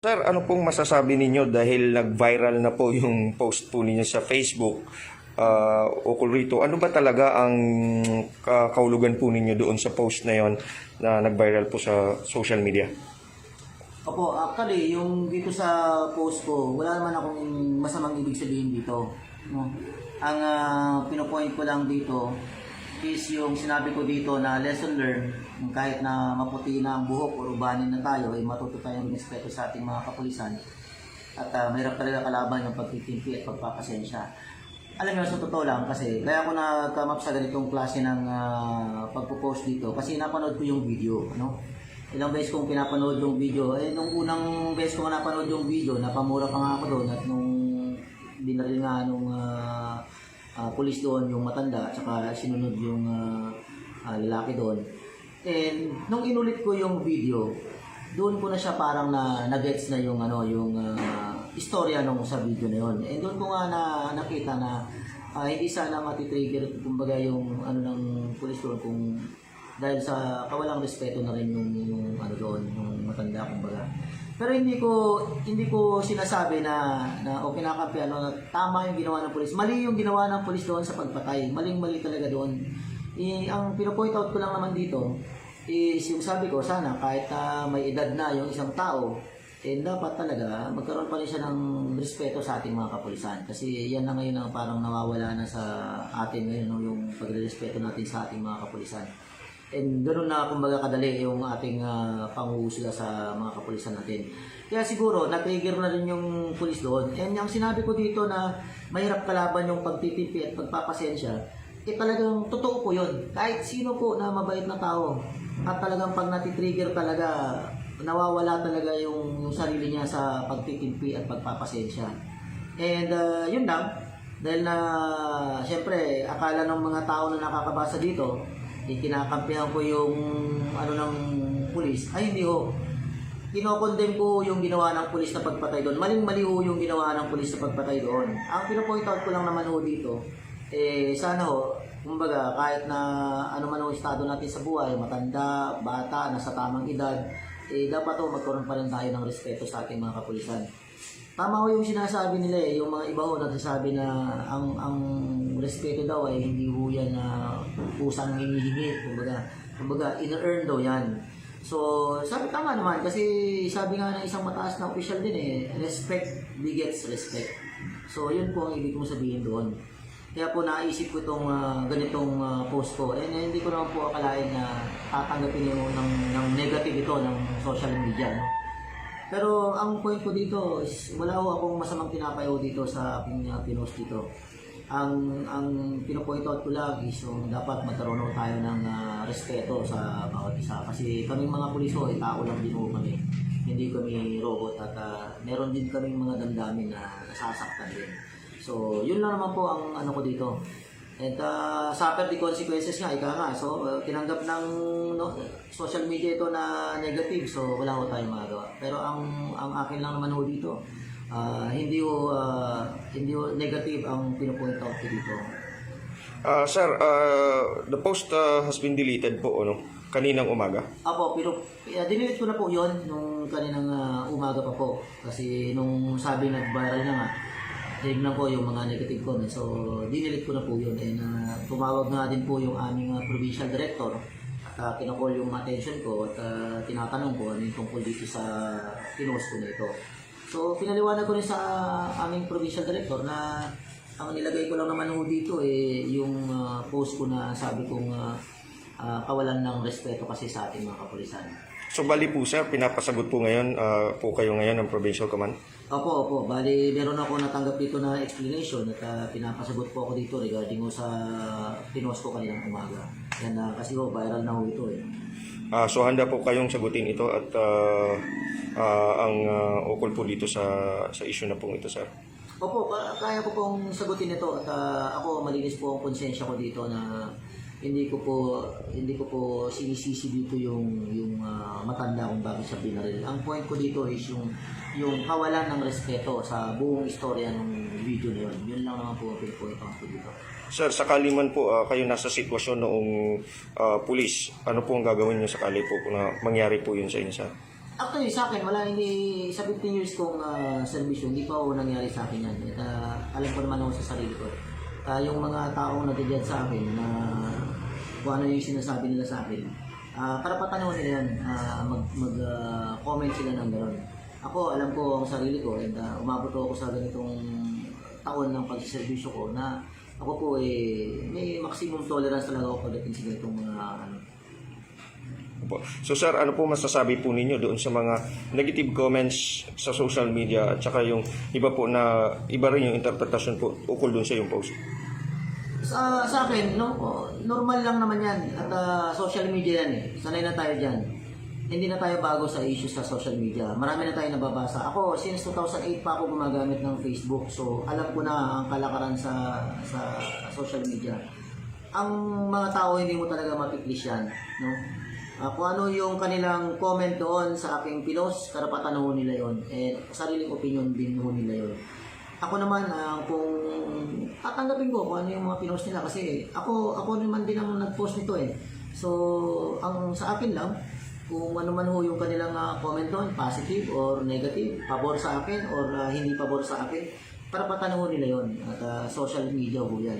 Sir, ano pong masasabi ninyo dahil nag-viral na po yung post po ninyo sa Facebook uh, ukol rito? Ano ba talaga ang ka- kaulugan po ninyo doon sa post na yon na nag-viral po sa social media? Opo, actually, yung dito sa post ko, wala naman akong masamang ibig sabihin dito. No? Ang ah, pinopoint ko lang dito is yung sinabi ko dito na lesson learned, kahit na maputi na ang buhok o ubanin na tayo, ay matuto tayong respeto sa ating mga kapulisan. At ah, mahirap talaga kalaban yung pagtitimpi at pagpapasensya. Alam niyo, sa totoo lang kasi, kaya ako nag-come up sa ganitong klase ng ah, pagpo-post dito kasi napanood ko yung video, no? Ilang beses kong pinapanood yung video. Eh, nung unang beses ko napanood yung video, napamura pa nga ako doon at nung binaril nga nung ah, ah, pulis doon, yung matanda, at saka sinunod yung ah, ah, lalaki doon. And nung inulit ko yung video, doon ko na siya parang na nagets na yung ano yung ah, istorya nung sa video na yon. And doon ko nga na nakita na ah, hindi sana matitrigger kumbaga yung ano ng pulis doon kung dahil sa kawalang respeto na rin yung, yung ano doon, yung matanda kumbaga. Pero hindi ko hindi ko sinasabi na na o kinakampi ano na tama yung ginawa ng pulis. Mali yung ginawa ng pulis doon sa pagpatay. Maling-mali talaga doon. Eh, ang pino-point out ko lang naman dito is yung sabi ko sana kahit na may edad na yung isang tao eh dapat talaga magkaroon pa rin siya ng respeto sa ating mga kapulisan kasi yan na ngayon ang parang nawawala na sa atin ngayon yung pagre-respeto natin sa ating mga kapulisan. And ganoon na kumbaga kadali yung ating uh, panguhusga sa mga kapulisan natin. Kaya siguro, na-trigger na rin yung pulis doon. And yung sinabi ko dito na mahirap kalaban yung pagtitipi at pagpapasensya, eh talagang totoo po yun. Kahit sino po na mabait na tao, at talagang pag natitrigger talaga, nawawala talaga yung, yung sarili niya sa pagtitimpi at pagpapasensya. And uh, yun lang, dahil na siyempre akala ng mga tao na nakakabasa dito, kinakampihan ko yung ano ng pulis. Ay hindi ho. Kinokondem ko yung ginawa ng pulis na pagpatay doon. Maling-mali ho yung ginawa ng pulis na pagpatay doon. Ang pinapoint out ko lang naman ho dito, eh sana ho, kumbaga kahit na ano man ang estado natin sa buhay, matanda, bata, nasa tamang edad, eh dapat ho magkaroon pa rin tayo ng respeto sa ating mga kapulisan. Tama ko yung sinasabi nila eh, yung mga iba ho nagsasabi na ang ang respeto daw ay hindi ho yan na pusang hinihingi, kumbaga, kumbaga in-earn daw yan. So, sabi tama naman kasi sabi nga ng isang mataas na official din eh, respect begets respect. So, yun po ang ibig kong sabihin doon. Kaya po naisip ko itong ah, ganitong ah, post ko. And eh, hindi ko naman po akalain na tatanggapin yung ng, ng negative ito ng social media. No? Pero ang point ko dito is wala ho akong masamang tinapayo dito sa aking uh, pinost dito. Ang ang pino-point out ko lang is yung dapat magkaroon tayo ng ah, respeto sa bawat isa kasi kaming mga pulis ho, eh, tao lang din ho kami. Hindi kami robot at ah, meron din kaming mga damdamin na nasasaktan din. So, yun lang naman po ang ano ko dito. And uh, suffer the consequences nga, ika nga. So, uh, tinanggap ng no, social media ito na negative. So, wala ko tayong magagawa. Pero ang ang akin lang naman ho dito, ah, hindi ho, ah, hindi ho negative ang pinupoint out ko dito. Ah, sir, ah, the post ah, has been deleted po ano, kaninang umaga. Apo, pero uh, dinelete ko na po yon nung kaninang ah, umaga pa po. Kasi nung sabi nag-viral na nga, tinignan ko yung mga negative comments. So, dinelete ko na po yun. And ah, tumawag nga din po yung aming ah, provincial director at uh, kinakall yung attention ko at ah, tinatanong ko ano yung tungkol dito sa pinost ko na ito. So, pinaliwanag ko rin sa aming provincial director na ang nilagay ko lang naman ho dito eh yung ah, post ko na sabi kong ah, ah, kawalan ng respeto kasi sa ating mga kapulisan. So bali po sir, pinapasagot po ngayon ah, po kayo ngayon ng Provincial Command. Opo, opo. Bali, meron ako natanggap dito na explanation at ah, pinapasagot po ako dito regarding sa pinost ko kaninang umaga. Yan na kasi ho, viral na ho ito eh. Ah, so handa po kayong sagutin ito at ah, ah, ang ah, ukol po dito sa sa issue na pong ito sir. Opo, ka- kaya ko pong sagutin ito at ah, ako malinis po ang konsensya ko dito na hindi ko po hindi ko po sinisisi dito yung yung ah, matanda kung bakit siya binaril. Ang point ko dito is yung yung kawalan ng respeto sa buong istorya ng video na yun. Yun lang naman po ang pinpoint ko dito. Sir, sakali man po ah, kayo nasa sitwasyon noong ah, pulis, ano po ang gagawin niyo sakali po kung na mangyari po yun sa inyo sir? Actually, sa akin, wala hindi, sa 15 years kong uh, service, hindi pa ako nangyari sa akin yan. At ah, alam ko naman ako sa sarili ko. Ah, yung mga taong nagdadyan sa akin na kung ano yung sinasabi nila sa akin, ah karapatan ko nila yan, ah, mag, mag comment sila ng gano'n. Ako, alam ko ang sarili ko and ah, umabot ako sa ganitong taon ng pagsiservisyo ko na ako po eh, may maximum tolerance talaga ako pagdating sa ganitong mga ano, Opo. So sir, ano po masasabi po ninyo doon sa mga negative comments sa social media at saka yung iba po na iba rin yung interpretasyon po ukol doon sa yung post? Sa, sa akin, no, normal lang naman yan. At ah, social media yan eh. Sanay na tayo dyan. Hindi na tayo bago sa issues sa social media. Marami na tayo nababasa. Ako, since 2008 pa ako gumagamit ng Facebook. So, alam ko na ang kalakaran sa, sa social media. Ang mga tao, hindi mo talaga mapiklis yan. No? Ah, kung ano yung kanilang comment doon sa aking pinost, karapatan ho nila yon. Eh, sariling opinion din ho nila yon. Ako naman, ah, kung tatanggapin ko kung ano yung mga pinost nila kasi ako ako naman din ang nag-post nito eh. So, ang sa akin lang, kung ano man ho yung kanilang ah, comment doon, positive or negative, pabor sa akin or ah, hindi pabor sa akin, karapatan ho nila yon At ah, social media ho yan.